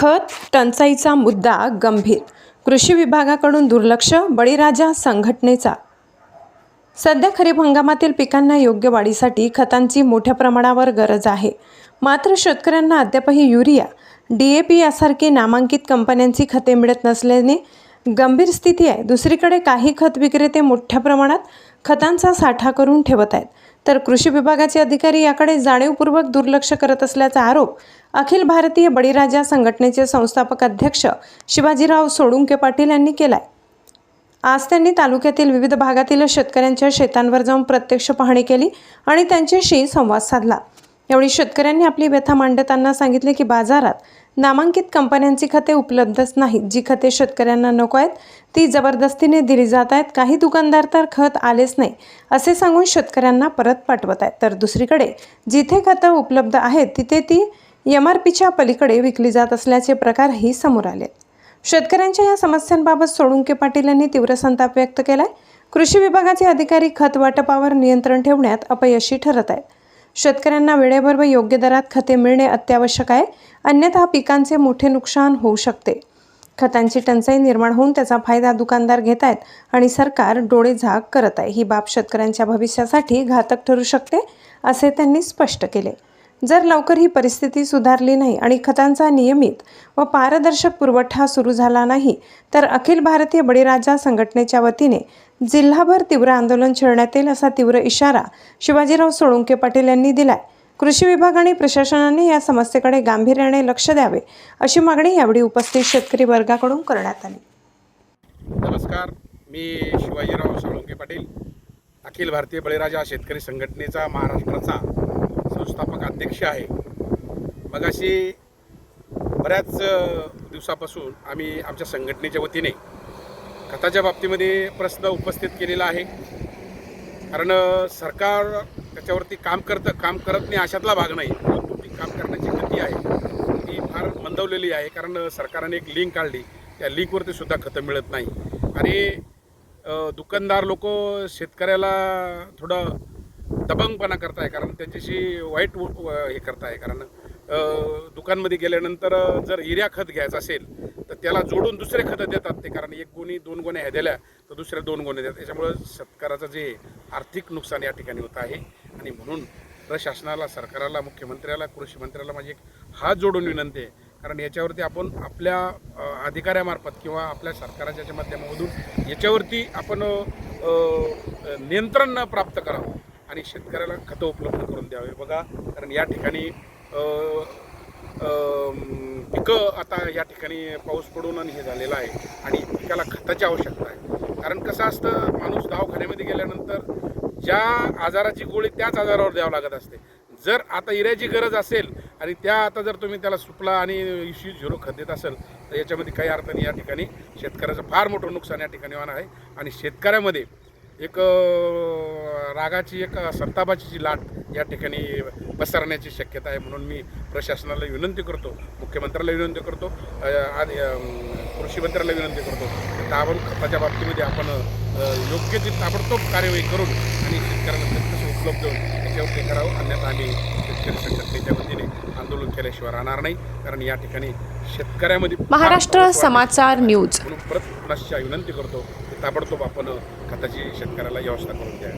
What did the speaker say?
खत टंचाईचा मुद्दा गंभीर. कृषी विभागाकडून दुर्लक्ष बळीराजा संघटनेचा. सध्या खरीप हंगामातील पिकांना योग्य वाढीसाठी खतांची मोठ्या प्रमाणावर गरज आहे. मात्र शेतकऱ्यांना अद्यापही युरिया डी ए पी यासारखी नामांकित कंपन्यांची खते मिळत नसल्याने गंभीर स्थिती आहे. दुसरीकडे काही खत विक्रेते मोठ्या प्रमाणात खतांचा साठा करून ठेवत आहेत. तर कृषी विभागाचे अधिकारी याकडे जाणीवपूर्वक दुर्लक्ष करत असल्याचा आरोप अखिल भारतीय बळीराजा संघटनेचे संस्थापक अध्यक्ष शिवाजीराव सोडुंके पाटील यांनी केलाय. आज त्यांनी तालुक्यातील विविध भागातील शेतकऱ्यांच्या शेतांवर जाऊन प्रत्यक्ष पाहणी केली आणि त्यांच्याशी संवाद साधला. यावेळी शेतकऱ्यांनी आपली व्यथा मांडताना सांगितले की बाजारात नामांकित कंपन्यांची खते उपलब्धच नाहीत. जी खते शेतकऱ्यांना नको आहेत ती जबरदस्तीने दिली जात आहेत. काही दुकानदार तर खत आलेच नाही असे सांगून शेतकऱ्यांना परत पाठवत आहेत. तर दुसरीकडे जिथे खतं उपलब्ध आहेत तिथे ती एम आर पीच्या पलीकडे विकली जात असल्याचे प्रकारही समोर आले शेतकऱ्यांच्या या समस्यांबाबत सोडुंके पाटील यांनी तीव्र संताप व्यक्त केलाय. कृषी विभागाचे अधिकारी खत वाटपावर नियंत्रण ठेवण्यात अपयशी ठरत आहेत. शेतकऱ्यांना वेळेवर व योग्य दरात खते मिळणे अत्यावश्यक आहे. अन्यथा पिकांचे मोठे नुकसान होऊ शकते. खतांची टंचाई निर्माण होऊन त्याचा फायदा दुकानदार घेत आहेत आणि सरकार डोळे झाक करत आहे. ही बाब शेतकऱ्यांच्या भविष्यासाठी घातक ठरू शकते असे त्यांनी स्पष्ट केले. जर लवकर ही परिस्थिती सुधारली नाही आणि खतांचा नियमित व पारदर्शक पुरवठा सुरू झाला नाही तर अखिल भारतीय बळीराजा संघटनेच्या वतीने जिल्हाभर तीव्र आंदोलन छेडण्यात येईल असा तीव्र इशारा शिवाजीराव सोळुंके पाटील यांनी दिलाय. कृषी विभाग आणि प्रशासनाने या समस्येकडे गांभीर्याने लक्ष द्यावे अशी मागणी यावेळी उपस्थित शेतकरी वर्गाकडून करण्यात आली. नमस्कार मी शिवाजीराव सोळुंके पाटील अखिल भारतीय बळीराजा शेतकरी संघटनेचा महाराष्ट्राचा संस्थापक अध्यक्ष आहे. मगाशी बऱ्याच दिवसापासून आम्ही आमच्या संघटनेच्या वतीने खताच्या बाबतीमध्ये प्रश्न उपस्थित केलेला आहे. कारण सरकार त्याच्यावरती काम करतं काम करत नाही अशातला भाग नाही. परंतु ती काम करण्याची गती आहे. ती फार मंदवलेली आहे. कारण सरकारने एक लिंक काढली. त्या लिंकवरती सुद्धा खतं मिळत नाही. आणि दुकानदार लोक शेतकऱ्याला थोडं दबंगपणा करताय कारण त्यांच्याशी वाईट व- हे करताय. कारण दुकानमध्ये गेल्यानंतर जर युरिया खत घ्यायचं असेल तर त्याला जोडून दुसरे खतं देतात ते. कारण एक गोणी दोन गोण्या ह्या दिल्या तर दुसऱ्या दोन गोण्या देतात. त्याच्यामुळं शेतकऱ्याचं जे आर्थिक नुकसान या ठिकाणी होत आहे. आणि म्हणून प्रशासनाला सरकाराला मुख्यमंत्र्याला कृषी मंत्र्याला माझी एक हात जोडून विनंती आहे. कारण याच्यावरती आपण आपल्या अधिकाऱ्यामार्फत किंवा आपल्या सरकाराच्या याच्या माध्यमामधून याच्यावरती आपण नियंत्रण प्राप्त करावं. आणि शेतकऱ्याला खतं उपलब्ध करून द्यावे. बघा कारण या ठिकाणी पिकं आता या ठिकाणी पाऊस पडून आणि हे झालेलं आहे आणि पिकाला खताची आवश्यकता आहे. कारण कसं असतं माणूस दवाखान्यामध्ये गेल्यानंतर ज्या आजाराची गोळी त्याच आजारावर द्यावं लागत असते. जर आता इऱ्याची गरज असेल आणि त्या आता जर तुम्ही त्याला सुपला आणि इशू झिरो खत देत असेल तर याच्यामध्ये काही अर्थ नाही. या ठिकाणी शेतकऱ्याचं फार मोठं नुकसान या ठिकाणी होणार आहे. आणि शेतकऱ्यामध्ये एक रागाची एक संतापाची जी लाट या ठिकाणी पसरण्याची शक्यता आहे म्हणून मी प्रशासनाला विनंती करतो मुख्यमंत्र्याला विनंती करतो आणि कृषी मंत्र्याला विनंती करतो आपण खताच्या बाबतीमध्ये आपण योग्य ती ताबडतोब कार्यवाही करून आणि शेतकऱ्यांना कसं उपलब्ध होईल याच्यावर ते करावं अन्यथा आम्ही शेतकरी संघटनेच्या वतीने आंदोलन केल्याशिवाय राहणार नाही कारण या ठिकाणी शेतकऱ्यामध्ये महाराष्ट्र समाचार न्यूज. म्हणून परत पुन्हा विनंती करतो ताबडतोब आपण खताची शेतकऱ्याला व्यवस्था करून द्या